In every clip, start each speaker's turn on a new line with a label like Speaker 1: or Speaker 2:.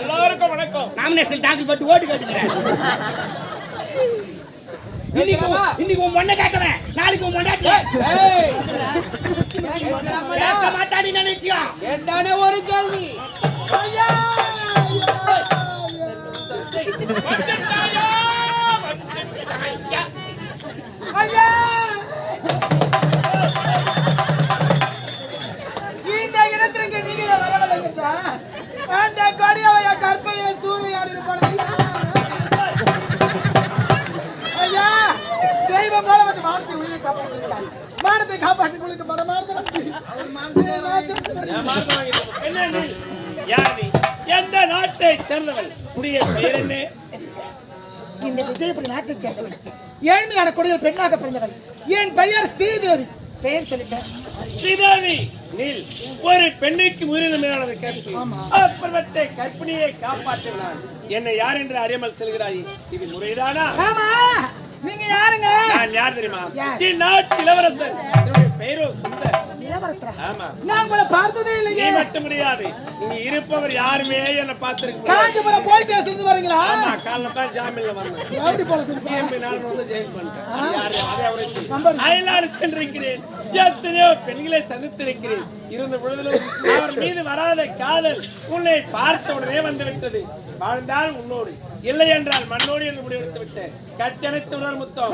Speaker 1: எல்லாருக்கும் வணக்கம்.
Speaker 2: நாமினேஷன் தாக்கல் போட்டு ஓட்டு கேட்டுக்கிறேன். இன்னைக்கு இன்னைக்கு உன் மொண்ணை கேட்கறேன். நாளைக்கு உன் மொண்டாட்டி கேட்க மாட்டாடி நினைச்சியா?
Speaker 3: கேட்டானே ஒரு கேள்வி?
Speaker 4: ஐயா! காப்பாற்றி கொடுக்க பரமார்த்தம்
Speaker 1: என்ன நீ? யார் நீ? எந்த நாட்டை சேர்ந்தவள் உடைய பெயர் என்ன
Speaker 4: இந்த விஜயபுரி நாட்டைச் சேர்ந்தவள் ஏழ்மையான கொடியில் பெண்ணாக பிறந்தவள் என் பெயர் ஸ்ரீதேவி. பெயர் சொல்லிட்டேன்.
Speaker 1: ஸ்ரீதேவி நீல் ஒரு பெண்ணுக்கு உயிரினமையானது கேட்பு அப்பவற்றை கற்பிணியை காப்பாற்றினான் என்னை யார் என்று அறியாமல் செல்கிறாய். இது முறைதானா?
Speaker 4: நீங்க யாருங்க?
Speaker 1: நான் யார் தெரியுமா?
Speaker 4: யார்?
Speaker 1: இந்நாட்டு இளவரசன். என்னுடைய பெயரோ சுந்தர்.
Speaker 4: இளவரசரா?
Speaker 1: ஆமா.
Speaker 4: நான் உங்களை பார்த்ததே
Speaker 1: நீ
Speaker 4: இல்லையே
Speaker 1: மட்டும் இருப்பவர் யாருமே என்ன பார்த்திருக்க
Speaker 4: காஞ்சிபுரம் போலீஸ் ஸ்டேஷன் இருந்து வரீங்களா?
Speaker 1: ஆமா காலைல தான் ஜாமீன்ல வந்தேன்.
Speaker 4: எப்படி போல குதிப்பா?
Speaker 1: திரும்பி நான் வந்து ஜெயில் பண்ணிட்டேன். அயலாறு சென்றிருக்கிறேன். எத்தனையோ பெண்களை சந்தித்திருக்கிறேன் இருந்த பொழுதிலும் அவர் மீது வராத காதல் உன்னை பார்த்த உடனே வந்து விட்டது வாழ்ந்தால் உன்னோடு. இல்லை என்றால் மண்ணோடு என்று முடிவெடுத்து விட்டேன் கட்டணைத்து உணர் முத்தம்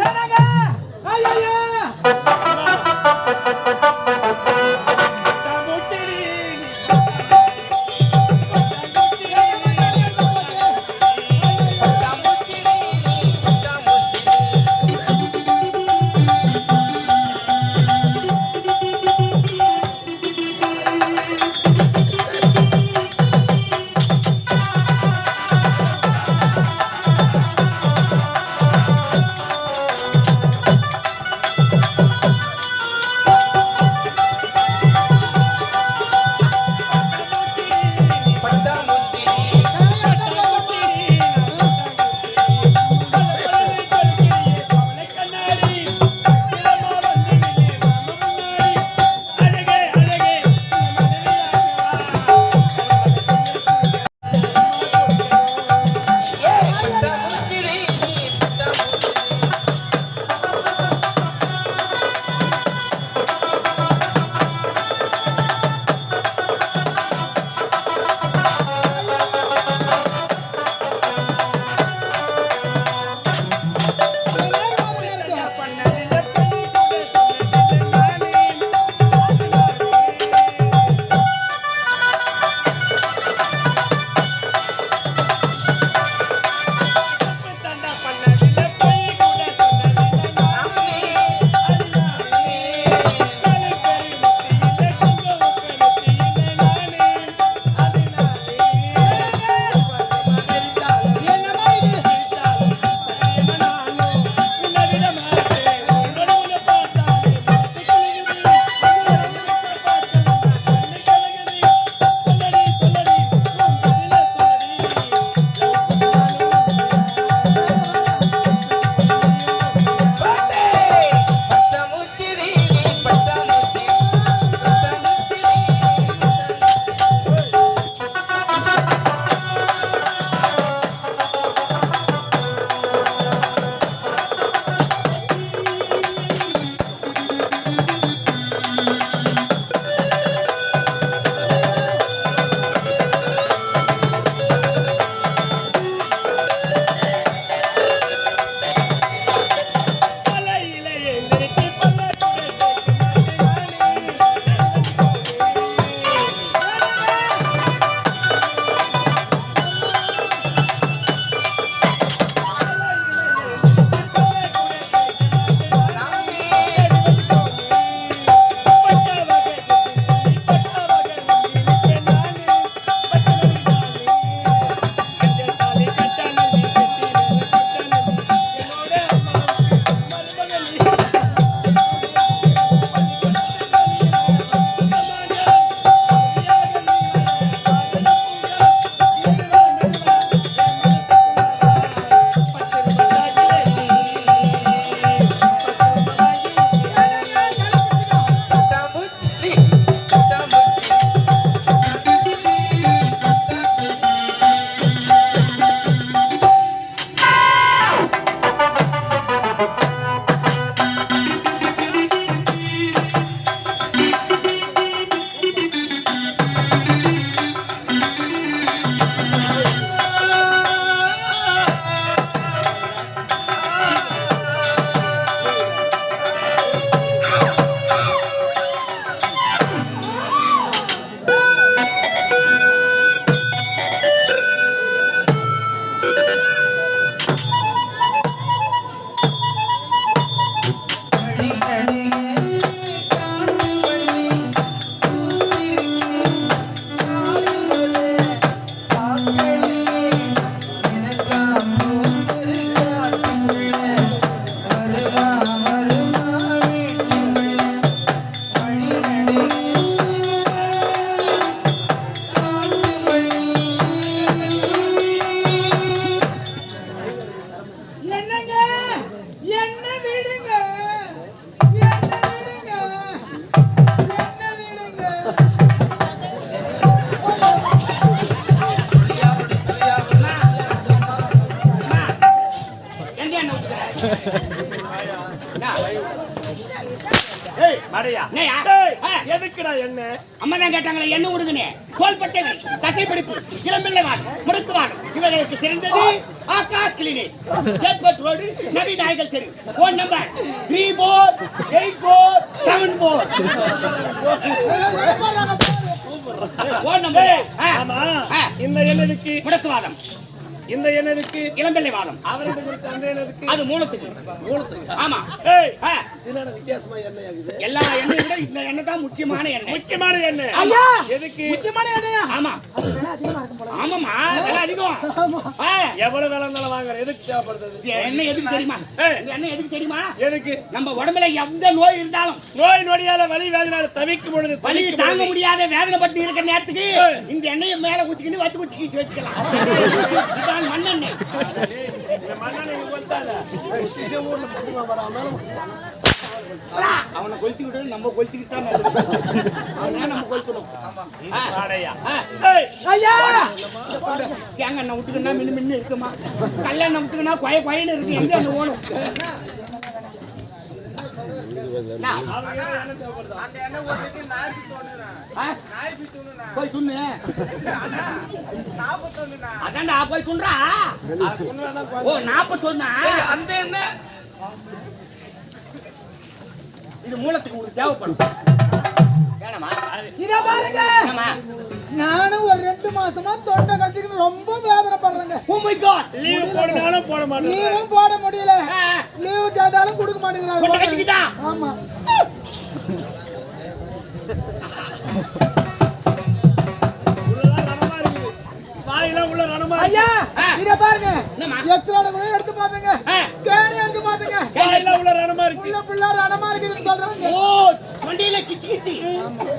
Speaker 1: எதுக்குடா என்ன?
Speaker 2: கேட்டாங்களே என்ன உடுதுனே. கோல்பட்டை தசைப்பிடிப்பு இளம்பிள்ளை வாடு இவர்களுக்கு சிறந்தது ஆகாஷ் கிளினிக் ஜெட்பட் ரோடு நடி நாயகர் number three eight four seven four number
Speaker 1: ஆமா. இந்த என்னதுக்கு
Speaker 2: முடக்குவாதம்.
Speaker 1: இந்த என்னதுக்கு
Speaker 2: இளம்பிள்ளை வாதம்.
Speaker 1: கொடுத்த அந்த என்னதுக்கு
Speaker 2: அது மூலத்துக்கு.
Speaker 1: மூலத்துக்கு.
Speaker 2: ஆமா.
Speaker 1: ஏய்.
Speaker 2: ஆ,
Speaker 1: என்னடா வித்தியாசமா எண்ணெய் ஆகுது?
Speaker 2: எல்லா எண்ணெயை விட இந்த எண்ணெய் தான் முக்கியமான எண்ணெய்.
Speaker 1: முக்கியமான எண்ணெய்.
Speaker 4: ஐயா!
Speaker 1: எதுக்கு?
Speaker 4: முக்கியமான எண்ணெயா?
Speaker 2: ஆமா. ஆமாமா விலை அதிகம்
Speaker 1: எவ்வளவு வேலை இருந்தாலும் வாங்குற எதுக்கு தேவைப்படுது?
Speaker 2: எண்ணெய் எதுக்கு தெரியுமா. இந்த எண்ணெய் எதுக்கு தெரியுமா?
Speaker 1: எதுக்கு?
Speaker 2: நம்ம உடம்புல எந்த நோய் இருந்தாலும்
Speaker 1: நோய் நொடியால வலி வேதனால தவிக்கும் பொழுது
Speaker 2: வலி தாங்க முடியாத வேதனைப்பட்டு இருக்கிற நேரத்துக்கு. இந்த எண்ணெயை மேல ஊத்திக்கிட்டு வத்து குச்சி கீச்சு வச்சுக்கலாம். இதுதான் மண்ணெண்ணெய்.
Speaker 1: மண்ணெண்ணெய். சிசு ஊர்ல வராம
Speaker 2: அவனை கொளுத்தி விட்டு நம்ம. கொளுத்திக்கிட்டு. அவனை நம்ம கொளுத்தணும்? ஆ,
Speaker 1: ஆடையா
Speaker 2: ஆ.
Speaker 1: ஏய்.
Speaker 4: ஐயா!
Speaker 2: தேங்காய் எண்ணெய் விட்டுக்கினா மின்னு மின்னு இருக்குமா? கல்லெண்ணெய் விட்டுக்கினா கொய கொயன்னு இருக்கு. எங்க எண்ணெய் ஓணும்? போய் துண்ணு அதான்டா போய் துன்றா. ஓ நாப்பத்தொன்னா
Speaker 3: அந்த என்ன
Speaker 2: இது மூலத்துக்கு உங்களுக்கு தேவைப்படும். வேணாமா?
Speaker 4: இத பாருங்க. நானும் ஒரு ரெண்டு மாசமா தொண்டை கட்டிக்கிட்டு ரொம்ப வேதனைப்படுறேங்க.
Speaker 2: ஓ மை காட்
Speaker 1: லீவ் போடுனாலும் போட மாட்டேன்
Speaker 4: லீவும் போட முடியல. லீவு கேட்டாலும் கொடுக்க
Speaker 2: கட்டிக்கிட்டா?
Speaker 4: ஆமா.
Speaker 1: இருக்கு.
Speaker 4: ஐயா. இத பாருங்க? எக்ஸ்ரே கூட எடுத்து பாத்துங்க
Speaker 2: ஆ.
Speaker 4: ஸ்கேன் எடுத்து பாத்துங்க
Speaker 1: வாயெல்லாம் உள்ள ரணமா இருக்கு.
Speaker 4: உள்ள புள்ள ரணமா சொல்றாங்க.
Speaker 2: ஓ தொண்டையில கிச்சு கிச்சு.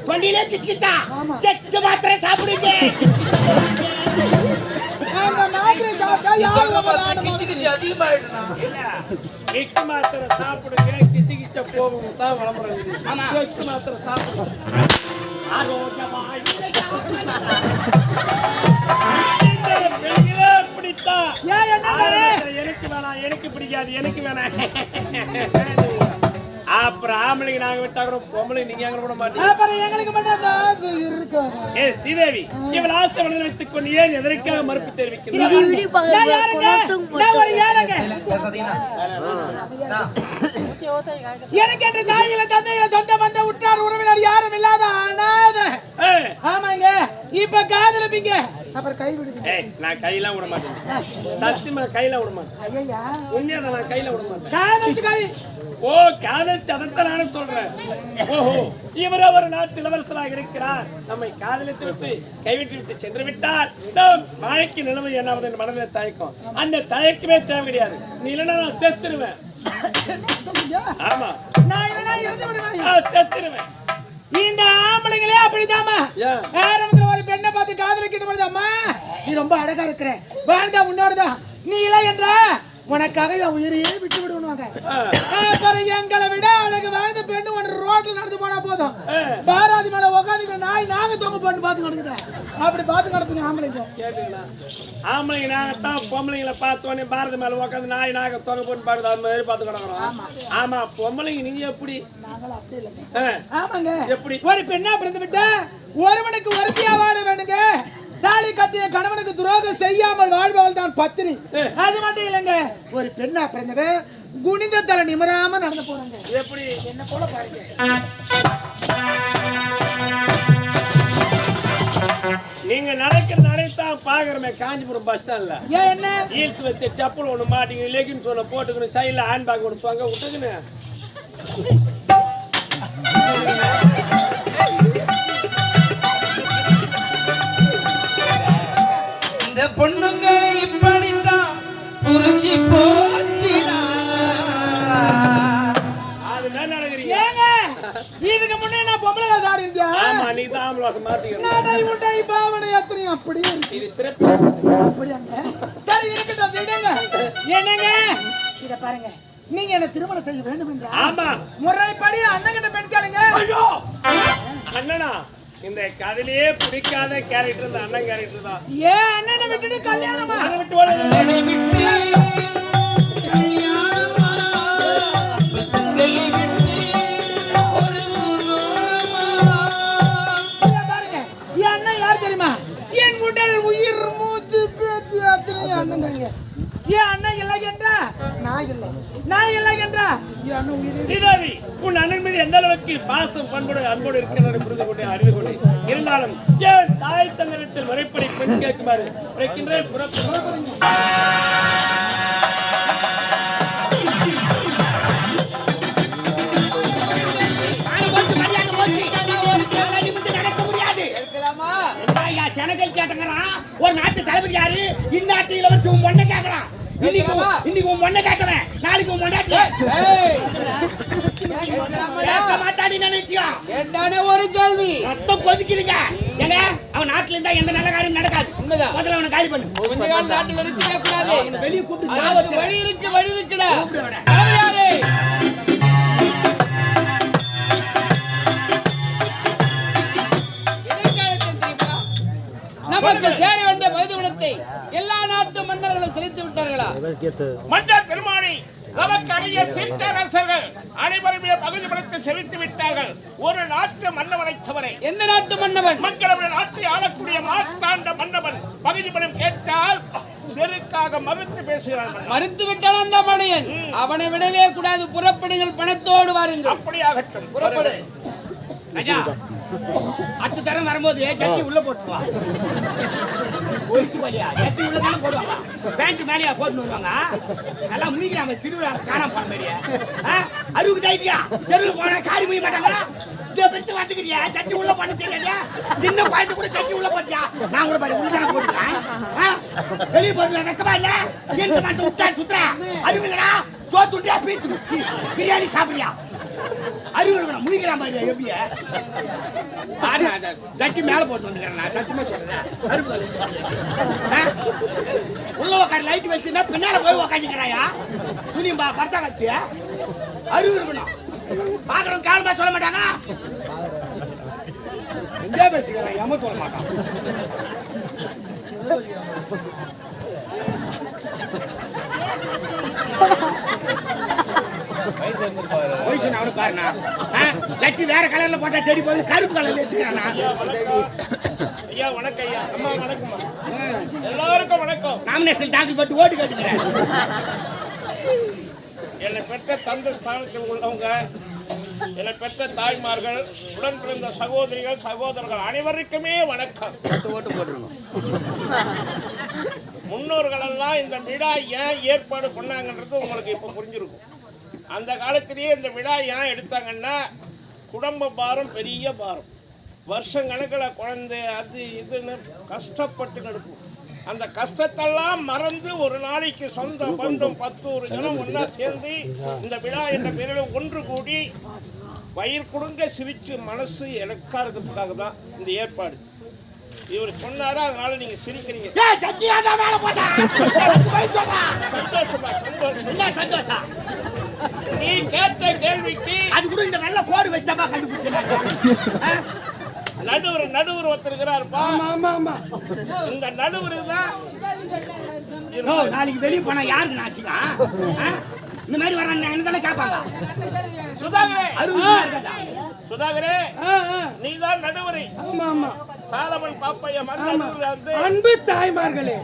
Speaker 2: தொண்டையில கிச்சு கிச்சா. செத்து மாத்திரை சாப்பிடுங்க.
Speaker 4: அந்த சாப்பிட்டா யாரு
Speaker 3: கிச்சு கிச்சு அதிகமாயிடுனா
Speaker 1: இல்ல. மிக்ஸ் மாத்திரை சாப்பிடுங்க. கிச்சு கிச்ச போகும். தான் விளம்பரம்
Speaker 2: ஆமா.
Speaker 1: மிக்ஸ் மாத்திரை சாப்பிடுங்க.
Speaker 2: ஆரோக்கியமாய்
Speaker 1: எனக்கு வேணாம் எனக்கு பிடிக்காது எனக்கு வேணாம். அப்புறம் ஆம்பளைங்க நாங்க விட்டா கூட பொம்பளை நீங்க அங்க விட மாட்டீங்க.
Speaker 4: அப்புறம் எங்களுக்கு மட்டும் அந்த ஆசை இருக்காது.
Speaker 1: ஏ ஸ்ரீதேவி இவள் ஆசை வைத்துக் கொண்டு ஏன் எதற்காக மறுப்பு தெரிவிக்கிறார்
Speaker 4: நான் யாருங்க? நான் ஒரு ஏழைங்க எனக்கு என்று தாயில தந்தையில சொந்த பந்த உற்றார் உறவினர் யாரும் இல்லாத அனாதை
Speaker 1: ஏய்,
Speaker 4: ஆமாங்க இப்ப காதலிப்பீங்க அப்புறம் கை விடுங்க.
Speaker 1: ஏய் நான் கையெல்லாம் விட மாட்டேன். சத்தியமா கையில விட மாட்டேன்.
Speaker 4: ஐயா
Speaker 1: நான் கையில விட மாட்டேன். ஓ காதல் சதத்தை நானும் சொல்றேன். ஓஹோ இவர் ஒரு நாட்டு இளவரசராக இருக்கிறார். நம்மை காதலித்து விட்டு கைவிட்டு விட்டு சென்று விட்டால் நம் வாழ்க்கை நிலைமை என்னாவது என் மனதில் தயக்கம் அந்த தயக்கமே தேவை கிடையாது. நீ இல்லைன்னா நான் செத்துருவேன். ஆமா.
Speaker 4: நான்
Speaker 1: செத்துருவேன்.
Speaker 4: இந்த ஆம்பளைங்களே ஒரு பெண்ணை பார்த்து காதலிக்கிட்டு போது அம்மா. நீ ரொம்ப அழகா இருக்கிற. வாழ்ந்தா உன்னோடதான் நீ இல்லை என்ற. உனக்காக என் உயிரையே விட்டு விடுவாங்க. அப்புறம் எங்களை விட அழகு வாழ்ந்த பெண்ணு ஒன்று ரோட்ல நடந்து போனா போதும்.
Speaker 1: ஆ.
Speaker 4: பாராதி மேல உட்காந்துக்கிற நாய் நாங்க தொங்க போட்டு பார்த்து கிடக்குது அப்படி பார்த்து கிடப்புங்க ஆம்பளைங்க.
Speaker 1: கேட்டீங்களா? ஆம்பளைங்க நாங்கத்தான் பொம்பளைங்களை பார்த்தோன்னே பாரதி மேல உட்காந்து நாய் நாக தொகை போட்டு பாடுது? அது மாதிரி பார்த்து கிடக்குறோம். ஆமா. பொம்பளைங்க நீங்க எப்படி?
Speaker 4: நாங்களும் அப்படி இல்லைங்க.
Speaker 1: ஆ,
Speaker 4: ஆமாங்க.
Speaker 1: எப்படி?
Speaker 4: ஒரு பெண்ணா பிறந்து விட்டா ஒருவனுக்கு ஒருத்தியா வாழ வேணுங்க தாலி கட்டிய கணவனுக்கு துரோகம் செய்யாமல் வாழ்பவள் தான் பத்தினி. அது மட்டும் இல்லைங்க. ஒரு பெண்ணா பிறந்தவ குனிந்த தலை நிமிராம நடந்து போறாங்க.
Speaker 1: எப்படி?
Speaker 4: என்ன போல பாருங்க.
Speaker 1: நீங்க நடக்கிற நடைத்தான் பாக்குறமே காஞ்சிபுரம் பஸ் ஸ்டாண்ட்ல
Speaker 4: ஏன் என்ன?
Speaker 1: ஹீல்ஸ் வச்ச செப்பல் ஒண்ணு மாட்டிக்கணும் லெகின்ஸ் ஒண்ணு போட்டுக்கணும் சைடுல ஹேண்ட் பேக் ஒண்ணு தொங்க விட்டுக்கணும்
Speaker 3: இந்த பொண்ணுங்க இப்படித்தான் புரிஞ்சு போச்சுடா
Speaker 1: நீ தான் ஆம்பளை வாசம் மாத்திக்கிறேன்
Speaker 4: நடை உடை பாவனை எத்தனையும் அப்படியே இருக்கு.
Speaker 1: இது திறப்பு.
Speaker 4: அப்படியாங்க. சரி இருக்கட்டும் விடுங்க. என்னங்க? இத பாருங்க. நீங்க என்ன திருமணம் செய்ய வேண்டும் என்றா
Speaker 1: ஆமா.
Speaker 4: முறைப்படி அண்ணன் கிட்ட பெண் கேளுங்க.
Speaker 1: ஐயோ! அண்ணனா இந்த கதையிலேயே பிடிக்காத கேரக்டர் இந்த அண்ணன் கேரக்டர் தான்.
Speaker 4: ஏன் அண்ணனை விட்டுட்டு கல்யாணமா?
Speaker 1: விட்டு
Speaker 2: நாட்டு தளபதி யாரு? இந்நாட்டு இளவரசி உன் பொண்ணை கேட்கறான் இன்னைக்கு இன்னைக்கு உன் பொண்ணை கேட்கறேன் நாளைக்கு உன் பொண்டாட்டி கேட்க மாட்டாடி நினைச்சியும்
Speaker 3: கேட்டானே ஒரு கேள்வி?
Speaker 2: ரத்தம் கொதிக்குதுங்க. ஏங்க அவன் நாட்டுல இருந்தா எந்த நல்ல காரியம் நடக்காது.
Speaker 3: உண்மைதான்.
Speaker 2: முதல்ல அவனை காலி பண்ணு.
Speaker 3: கொஞ்ச கால நாட்டுல இருக்கவே கூடாது.
Speaker 2: வெளியே கூப்பிட்டு
Speaker 3: வழி இருக்கு வழி இருக்குடா. நமக்கு சேர வேண்டிய பகுதிவிடத்தை எல்லா நாட்டு மன்னர்களும் செலுத்தி விட்டார்களா?
Speaker 5: மன்னர் பெருமானி நமக்கு அரிய சிற்றரசர்கள் அனைவருமே பகுதி படத்தை செலுத்தி விட்டார்கள். ஒரு நாட்டு மன்னவனை தவிர
Speaker 3: எந்த நாட்டு மன்னவன்?
Speaker 5: மக்களவை நாட்டை ஆளக்கூடிய மாஸ்தாண்ட மன்னவன் பகுதி படம் கேட்டால் செருக்காக மறுத்து பேசுகிறான்.
Speaker 3: மறுத்து விட்டான் அந்த மடையன் அவனை விடவே கூடாது. புறப்படுங்கள் பணத்தோடு வாருங்கள்.
Speaker 5: அப்படியாகட்டும்.
Speaker 3: புறப்படு.
Speaker 2: ஐயா அடுத்த தரம் வரும்போது ஜட்டி உள்ள போட்டுவான் ஒய்சு வழியா ஜட்டி உள்ள தானே போடுவாங்க பேண்ட் மேலேயா போட்டு வருவாங்க. நல்லா முனிக்கிறாங்க திருவிழா காணாம போன மாதிரியே. அறுபது தைத்தியா தெருவில் போனா காரி முடிய மாட்டாங்களா இதை பெற்று வந்துக்கிறியா சட்டி உள்ள பண்ண தெரியாதா சின்ன குழந்தை கூட சட்டி உள்ள போட்டியா நான் கூட பாரு உள்ள தானே போட்டுக்கிறேன். வெளியே போடுவேன் வெக்கமா இல்ல? எந்த மாட்டை விட்டா சுத்துறா. அறிவில்லடா சோத்துட்டியா பீத்து பிரியாணி சாப்பிடுறியா? அறிவு முடிக்கிற மாதிரி பாரு எப்படிய? ஜட்டி மேல போட்டு வந்துக்கிறேன் நான். சத்தியமா சொல்றேன். உள்ள உட்காரு லைட் வச்சுன்னா பின்னால போய் உக்காந்துக்கிறாயா? துணி பா பர்த்தா கட்டி அறிவு இருக்கணும் பாக்குறவங்க காலமா சொல்ல மாட்டாங்க? எங்கே பேசிக்கிறான் எம சொல்ல மாட்டான் வயசு அவனு பாருண்ணா? சட்டி வேற கலர்ல போட்டா சரி போகுது. கருப்பு கலர்ல எடுத்துக்கிறானா
Speaker 5: ஐயா வணக்கம் ஐயா. அம்மா வணக்கம்மா. எல்லாருக்கும் வணக்கம்.
Speaker 2: நாமினேஷன் தாக்கல் போட்டு ஓட்டு கேட்டுக்கிறேன்.
Speaker 5: என்னை பெற்ற தந்தை ஸ்தானத்தில் உள்ளவங்க என்னை பெற்ற தாய்மார்கள் உடன் பிறந்த சகோதரிகள் சகோதரர்கள் அனைவருக்குமே வணக்கம்.
Speaker 2: ஓட்டு போட்டுருணும்
Speaker 5: முன்னோர்கள் எல்லாம் இந்த விழா ஏன் ஏற்பாடு பண்ணாங்கன்றது உங்களுக்கு இப்போ புரிஞ்சிருக்கும். அந்த காலத்திலேயே இந்த விழா ஏன் எடுத்தாங்கன்னா குடும்ப பாரம் பெரிய பாரம். வருஷம் கணக்கில் குழந்தை அது இதுன்னு கஷ்டப்பட்டு நடக்கும். அந்த கஷ்டத்தெல்லாம் மறந்து ஒரு நாளைக்கு சொந்த பந்தம் பத்து ஒரு ஜனம் ஒன்றா சேர்ந்து இந்த விழா என்ற பேரில் ஒன்று கூடி வயிறு கொடுங்க சிரிச்சு மனசு எனக்கா இருக்கிறதுக்காக தான் இந்த ஏற்பாடு. இவர் சொன்னாரா? அதனால நீங்க சிரிக்கிறீங்க. சந்தோஷமா? சந்தோஷம்?
Speaker 2: சந்தோஷம்?
Speaker 5: நீ கேட்ட கேள்விக்கு
Speaker 2: அது கூட இந்த நல்ல கோடு வச்சுதாப்பா கண்டுபிடிச்சிருக்காங்க
Speaker 5: நடுவர் நடுவர் ஒருத்தர் இருக்கிறாருப்பா
Speaker 6: ஆமா ஆமா.
Speaker 5: இந்த நடுவர் தான்
Speaker 2: நாளைக்கு வெளியே போனா யாருக்கு நாசிங்க இந்த மாதிரி வராங்க என்ன தானே கேட்பாங்க?
Speaker 5: சுதாகரே. சுதாகரே
Speaker 6: ஆ.
Speaker 5: நீதான் நடுவரை.
Speaker 6: ஆமா ஆமா.
Speaker 5: சாலமன் பாப்பைய வந்து
Speaker 6: அன்பு தாய்மார்களே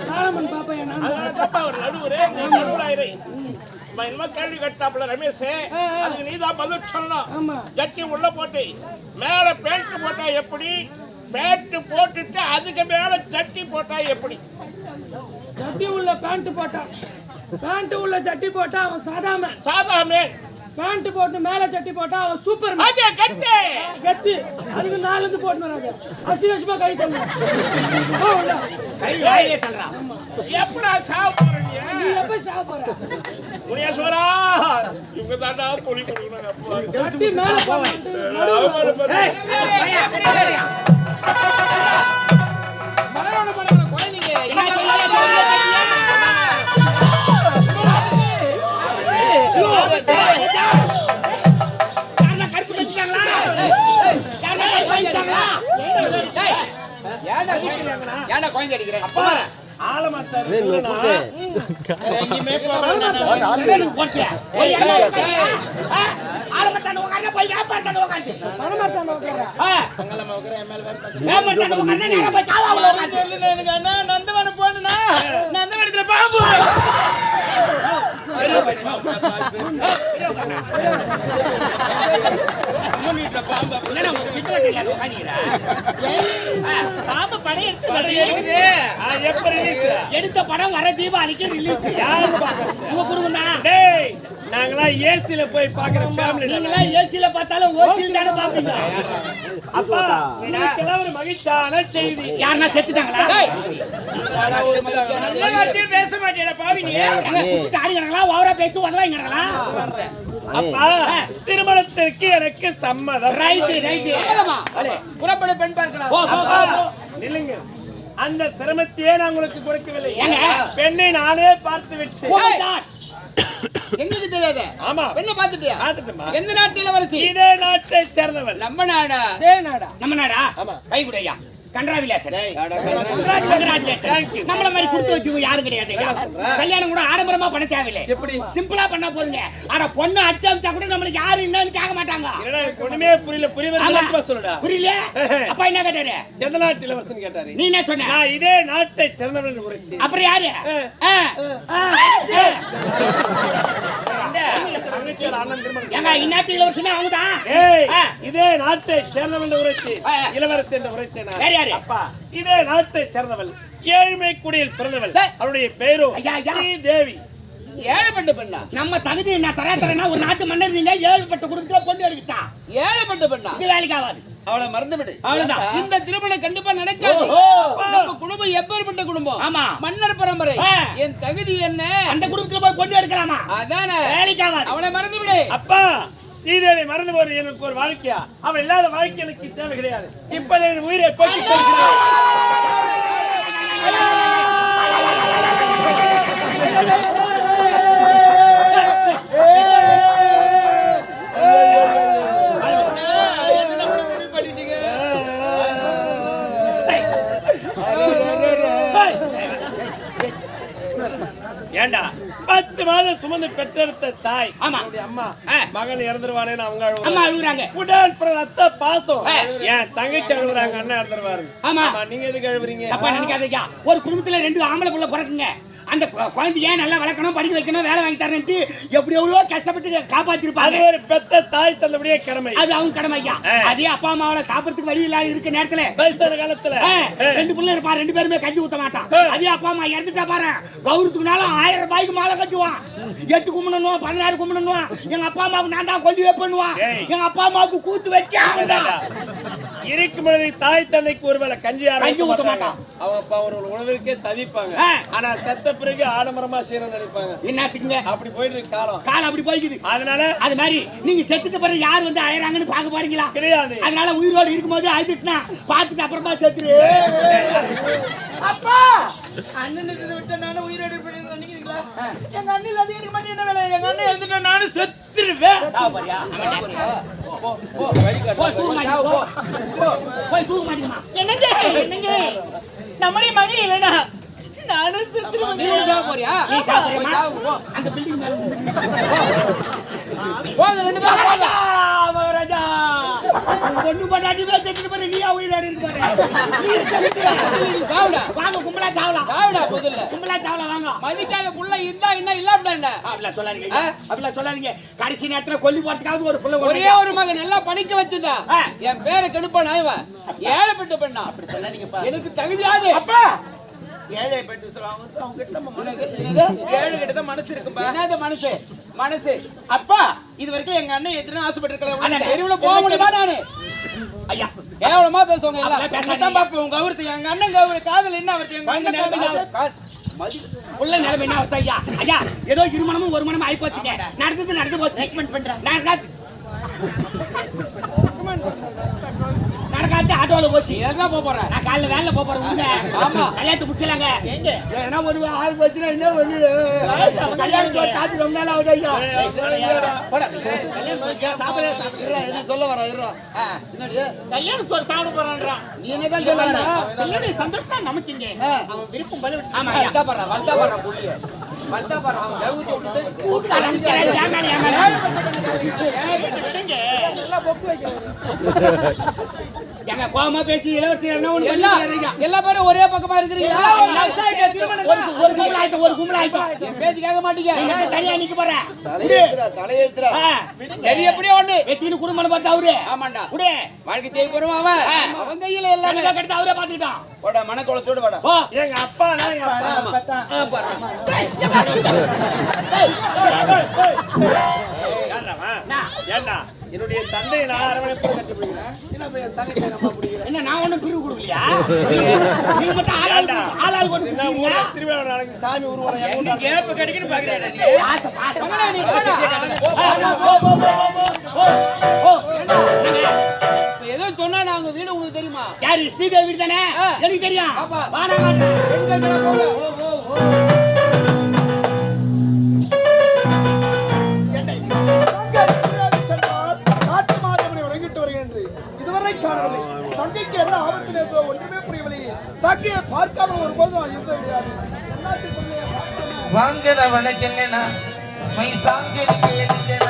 Speaker 6: சாலமன் பாப்பா என்ன
Speaker 5: அதனால தப்பா அவர் நடுவரே. நீ நடுவராயிரை. நம்ம என்னமோ கேள்வி கேட்டாப்புல ரமேஷ் அதுக்கு நீதான் பதில் சொல்லணும்.
Speaker 6: ஆமா.
Speaker 5: ஜட்டி உள்ள போட்டு மேல பேண்ட் போட்டா எப்படி? பேண்ட் போட்டுட்டு அதுக்கு மேல ஜட்டி போட்டா எப்படி?
Speaker 6: ஜட்டி உள்ள பேண்ட் போட்டான் பேண்ட் உள்ள ஜட்டி போட்டா அவன் சாதாம
Speaker 5: சாதாமே
Speaker 6: பேண்ட் போட்டு மேல ஜட்டி போட்டா அவன் சூப்பர்
Speaker 5: கட்டு
Speaker 6: கத்தி. அதுக்கு நாலு இருந்து போட்டு வராது அசிங்கமா கை தள்ளு போ உள்ள.
Speaker 2: கை வாயிலே தள்ளுறான்
Speaker 5: எப்படா சாப்பிடுறீங்க
Speaker 6: நீ? எப்ப சாப்பிடுற
Speaker 5: முனியேஸ்வரா இவங்க தாண்டா பொலி கொடுக்கணும்
Speaker 3: ஏன்டா குழந்தை அடிக்கிறேன் அப்பா. நந்தவனம் போனா நந்தவனத்துல பாம்பு பாம்பு படம் எடுத்து
Speaker 2: எடுத்த படம் வர தீபாவளிக்கு ரிலீஸ் உங்க குடும்பம் தான்
Speaker 1: டேய் நாங்களாம் ஏசில போய் பாக்குற ஃபேமிலி
Speaker 2: நீங்களா ஏசில பார்த்தாலும் ஓசியில் தானே பாப்பீங்க
Speaker 1: அப்பா இதுக்கெல்லாம் ஒரு மகிழ்ச்சியான செய்தி
Speaker 2: யாருன்னா செத்துட்டாங்களா
Speaker 3: நல்ல வார்த்தையே பேச மாட்டேன் பாவி நீ
Speaker 2: எங்க குடிச்சிட்டு கிடங்களா ஓவரா பேசிட்டு உதவாங்க கிடங்களா
Speaker 1: அப்பா திருமணத்திற்கு எனக்கு சம்மதம்.
Speaker 2: ரைட்டு ரைட்டு
Speaker 3: புறப்பட பெண் பார்க்கலாம்.
Speaker 1: நில்லுங்க. அந்த சிரமத்தையே நான் உங்களுக்கு கொடுக்கவில்லை.
Speaker 2: ஏங்க?
Speaker 1: பெண்ணை நானே பார்த்து விட்டேன்.
Speaker 3: எங்களுக்கு தெரியாத.
Speaker 1: ஆமா.
Speaker 3: பெண்ணை பாத்துட்டியா
Speaker 1: பார்த்துட்டுமா
Speaker 3: எந்த நாட்டு இளவரசி?
Speaker 1: இதே நாட்டை சேர்ந்தவள்.
Speaker 3: நம்ம நாடா?
Speaker 2: நம்ம நாடா? கை குடையா
Speaker 1: you.
Speaker 2: நம்மள மாதிரி கொடுத்து வச்சு யாரும் கிடையாது. கல்யாணம் கூட ஆடம்பரமா பண்ண தேவையில்லை.
Speaker 1: எப்படி?
Speaker 2: சிம்பிளா பண்ணா போதுங்க. ஆனா பொண்ணு அடிச்சு அமிச்சா கூட நம்மளுக்கு யாரு என்னன்னு கேட்க மாட்டாங்க.
Speaker 1: ஒண்ணுமே புரியல. விளக்கமா சொல்லுடா.
Speaker 2: புரியல அப்பா என்ன கேட்டாரு?
Speaker 1: எந்த நாட்டு இளவரசன் கேட்டாரு?
Speaker 2: நீ என்ன சொன்ன?
Speaker 1: இதே நாட்டை உரைத்து
Speaker 2: அப்புறம் யாரு? இளவரசனா.
Speaker 1: இதே நாட்டை சேர்ந்தவள் உரைத்து
Speaker 2: ஆ.
Speaker 1: இளவரசி என்று உரைத்தேன்? அப்பா இதே நாட்டை சேர்ந்தவள் ஏழ்மை குடியில் பிறந்தவள்
Speaker 3: டேய்.
Speaker 1: அவருடைய பெயரோ
Speaker 2: ஐயா, ஐயா.
Speaker 1: தேவி
Speaker 3: ஏழைப்பட்ட பெண்ணா.
Speaker 2: நம்ம தகுதி என்ன? தர தரேன்னா ஒரு நாட்டு மன்னர் நீங்க ஏழுபட்ட குடும்பத்துல பொண்ணு எடுக்கிட்டா
Speaker 3: ஏழைப்பட்ட பெண்ணா.
Speaker 2: இது வேலைக்கு ஆகாது.
Speaker 3: அவளை மறந்து விடு
Speaker 2: அவ்வளவுதான்.
Speaker 3: இந்த திருமணம் கண்டிப்பா நடக்காது. நம்ம குடும்பம் எப்பேற்பட்ட குடும்பம்?
Speaker 2: ஆமா.
Speaker 3: மன்னர் பரம்பரை. என் தகுதி என்ன?
Speaker 2: அந்த குடும்பத்துல போய் பொண்ணு எடுக்கலாமா?
Speaker 3: அதானே.
Speaker 2: வேலைக்கு ஆகாது.
Speaker 3: அவளை மறந்து விடு
Speaker 1: அப்பா ஸ்ரீதேவி மறந்து போறது எனக்கு ஒரு வாழ்க்கையா? அவள் இல்லாத வாழ்க்கை எனக்கு தேவை கிடையாது. இப்ப என் உயிரை போக்கி கொள்கிறேன். ஏய். ஏண்டா? பத்து மாதம் சுமந்து பெற்றெடுத்த தாய். அம்மா.
Speaker 2: ஆ.
Speaker 1: மகன் இறந்துருவானேன்னு அவங்க
Speaker 2: அம்மா. அழுகுறாங்க
Speaker 1: உடன் ரத்த பாசம். என் தங்கச்சி அழுகுறாங்க அண்ணன் இறந்துருவாரு.
Speaker 2: ஆமா.
Speaker 1: நீங்க எதுக்கு அழுவுறீங்க?
Speaker 2: தப்பா நினைக்காதீங்க. ஒரு குடும்பத்துல ரெண்டு ஆம்பளை புள்ள பிறக்குங்க. அந்த குழந்தைய நல்லா வளர்க்கணும் படிக்க வைக்கணும் வேலை வாங்கி தரேன்ட்டு எப்படி எவ்வளவோ கஷ்டப்பட்டு காப்பாத்திருப்பாங்க.
Speaker 1: ஒரு பெத்த தாய் தந்தபடியே கடமை.
Speaker 2: அது அவங்க கடமை ஐயா. அதே அப்பா அம்மாவோட சாப்பிடறதுக்கு வழி இல்லாத இருக்க நேரத்துல
Speaker 1: வயசான காலத்துல.
Speaker 2: ரெண்டு பிள்ளை இருப்பா ரெண்டு பேருமே கஞ்சி ஊத்த மாட்டான். அதே அப்பா அம்மா இறந்துட்டா பாரு. கௌரவத்துக்குனாலும் ஆயிரம் ரூபாய்க்கு மாலை கட்டுவான். எட்டு கும்பிடணும் பதினாறு கும்பிடணும் எங்க அப்பா அம்மாவுக்கு நான் தான் கொல்லி வைப்பண்ணுவான். எங்க அப்பா அம்மாவுக்கு கூத்து வச்சு அவன் தான்
Speaker 1: இருக்கும் பொழுது தாய் தந்தைக்கு ஒருவேளை கஞ்சி
Speaker 2: கஞ்சி
Speaker 1: ஊத்த மாட்டாங்க. அவங்க அப்பா ஒரு உணவிற்கே தவிப்பாங்க. ஆனா செத்த பிறகு ஆடம்பரமா செய்யணும்னு நினைப்பாங்க.
Speaker 2: என்னத்துக்குங்க?
Speaker 1: அப்படி போயிட்டு காலம்.
Speaker 2: காலம் அப்படி போய்க்குது.
Speaker 1: அதனால
Speaker 2: அது மாதிரி நீங்க செத்துட்டு பிறகு யார் வந்து அழறாங்கன்னு பார்க்க போறீங்களா?
Speaker 1: கிடையாது.
Speaker 2: அதனால உயிரோடு இருக்கும்போது அழுதுட்டுனா பார்த்துட்டு அப்புறமா செத்துரு.
Speaker 3: அப்பா! அண்ணன் இருந்து விட்ட நானும் உயிரோடு இருப்பேன்னு நினைக்கிறீங்களா? எங்க அண்ணன் இல்லாத இருக்க மாட்டேன் என்ன வேலை? எங்க அண்ணன் இருந்துட்டா நானும் செத்துருவேன். என்னங்க? என்னங்க? நம்மளே மகன் இல்லைனா நானும் செத்துருவேன் போறியா?
Speaker 2: நீ சாப்பிடுறியம்மா? அந்த பில்டிங் மேல நின்னு.
Speaker 3: போங்க ரெண்டு பேரும்
Speaker 2: மகாராஜா மகாராஜா. பொண்ணு பொண்டாட்டி பேர் செத்துட்டு பாரு நீயா உயிரோடு இருக்கு பாரு நீ.
Speaker 3: சாவுடா.
Speaker 2: வாங்க கும்பலா சாவலாம்
Speaker 3: சாவுடா முதல்ல.
Speaker 2: கும்பலா சாவலாம் வாங்க.
Speaker 3: மதிக்காக புள்ள இருந்தா என்ன இல்லாம என்ன
Speaker 2: அப்படிலாம் சொல்லாதீங்க. அப்படிலாம் சொல்லாதீங்க. கடைசி நேரத்துல கொல்லி போறதுக்காவது ஒரு புள்ள
Speaker 3: ஒரே
Speaker 2: ஒரே
Speaker 3: மகன் நல்லா படிக்க வச்சுட்டா. என் பேரை கெடுப்பானா இவன் ஏழைப்பட்ட பெண்ணா? அப்படி சொல்லாதீங்கப்பா. எனக்கு தகுதியாது. அப்பா! ஏழை பெற்று சொல்லுவாங்க அவங்க கிட்ட நம்ம மனசு ஏழை கிட்ட தான் மனசு இருக்கும்பா. என்னது மனசு? மனசு. அப்பா இது வரைக்கும் எங்க அண்ணன் எத்தனை ஆசைப்பட்டிருக்கலாம்
Speaker 2: அண்ணே.
Speaker 3: தெருவுல போக முடியுமா நானு?
Speaker 2: ஐயா.
Speaker 3: கேவலமா பேசுவாங்க எல்லாம்.
Speaker 2: பேசாதீங்க.
Speaker 3: அதான் பாப்பேன் உங்க எங்க அண்ணன் கௌரவ காதல் என்ன அவர்த்தி எங்க அண்ணன்
Speaker 2: உள்ள நிலைமை என்ன அர்த்தம் ஐயா? ஐயா ஏதோ ஒரு மணமும் ஆகி போச்சுங்க நடந்தது நடந்து போச்சு. நடக்காது ஆட்டோல போச்சு.
Speaker 3: எங்க போக போற?
Speaker 2: நான் காலைல வேலைல போக போறேன் உள்ள
Speaker 3: ஆமா.
Speaker 2: கல்யாணத்தை முடிச்சலாங்க ஏன்னா ஒரு ஆள் போச்சுன்னா என்ன ஒண்ணு கல்யாணம் சாப்பிட்டு ரொம்ப நாள் ஆகுது ஐயா.
Speaker 3: என்ன சொல்ல வர கல்யாணம் சோறு சாப்பிட போறான்றான் நீ என்னதான் சொல்ல
Speaker 2: என்னுடைய சந்தோஷம் தான் நமக்கு இங்கே அவன் விருப்பம் போல விட்டு- ஆமா
Speaker 3: வளர்த்தா பாரு வளர்த்தா பாரு புள்ளிய. வளர்த்தா பாரு அவன் கவுத்து விட்டுட்டு
Speaker 2: கூட்டுக்காரன் நிக்கிறான், ஏமாறு, ஏமாறு. விடுங்க. ஏங்க, கோவமா பேசி இளவரசி என்ன ஒண்ணு பண்ணிட்டு இருக்கீங்க?
Speaker 3: எல்லா பேரும் ஒரே பக்கமா இருக்கிறீங்களா
Speaker 2: ஒரு ஒரு கும்பல் ஆயிட்டும், ஒரு கும்பல் ஆயிட்டும்.
Speaker 3: என் பேச்சு கேட்க மாட்டீங்க
Speaker 2: நீ மட்டும் தனியா நிக்க போற.
Speaker 7: தலையெழுத்துறா
Speaker 3: சரி எப்படியோ ஒண்ணு
Speaker 2: வச்சுக்கிட்டு குடும்பம் பார்த்து அவரு
Speaker 3: ஆமாண்டா. வாழ்க்கை செய்ய போறோம் அவன் அவன் கையில எல்லாமே
Speaker 2: கடுத்து அவரே பார்த்துக்கிட்டான்.
Speaker 7: வாடா மனக்குளத்தோடு வாடா
Speaker 2: போ.
Speaker 1: எங்க அப்பா நான் எங்க அப்பா ஏன்டாமா? ஏன்டா என்னுடைய தந்தை நான் அரவணைப்பு கட்டி பிடிக்கிறேன் என்ன போய் என் பிடிக்கிறேன்
Speaker 2: என்ன நான் ஒண்ணும் பிரிவு கொடுக்கலையா நீங்க மட்டும் ஆளாள்
Speaker 1: ஏன்டா?
Speaker 2: ஆளாள் கொண்டு
Speaker 1: திருவிழா நடக்குது சாமி உருவம் எங்க ஊர்ல
Speaker 7: கேப்பு கிடைக்குன்னு பாக்குறேன் நீ
Speaker 2: பாச, பாச.
Speaker 3: மகனே, நீ.
Speaker 2: போ, போ, போ, போ, போ, போ.
Speaker 3: இப்ப ஏதோ சொன்னா நான் உங்க வீடு உங்களுக்கு தெரியுமா
Speaker 2: யாரு ஸ்ரீதேவி வீடு தானே. எனக்கு தெரியும்
Speaker 3: ஆமா.
Speaker 2: வாடா வாடா
Speaker 3: பெண்கள் மேல போங்க
Speaker 8: என்ன ஒன்றுமே புரியவில்லை தங்கையை பார்க்காம ஒருபோதும் இருக்க முடியாது. என்னாச்சு
Speaker 9: வணக்கங்க நான். மை சாங்கடிக்க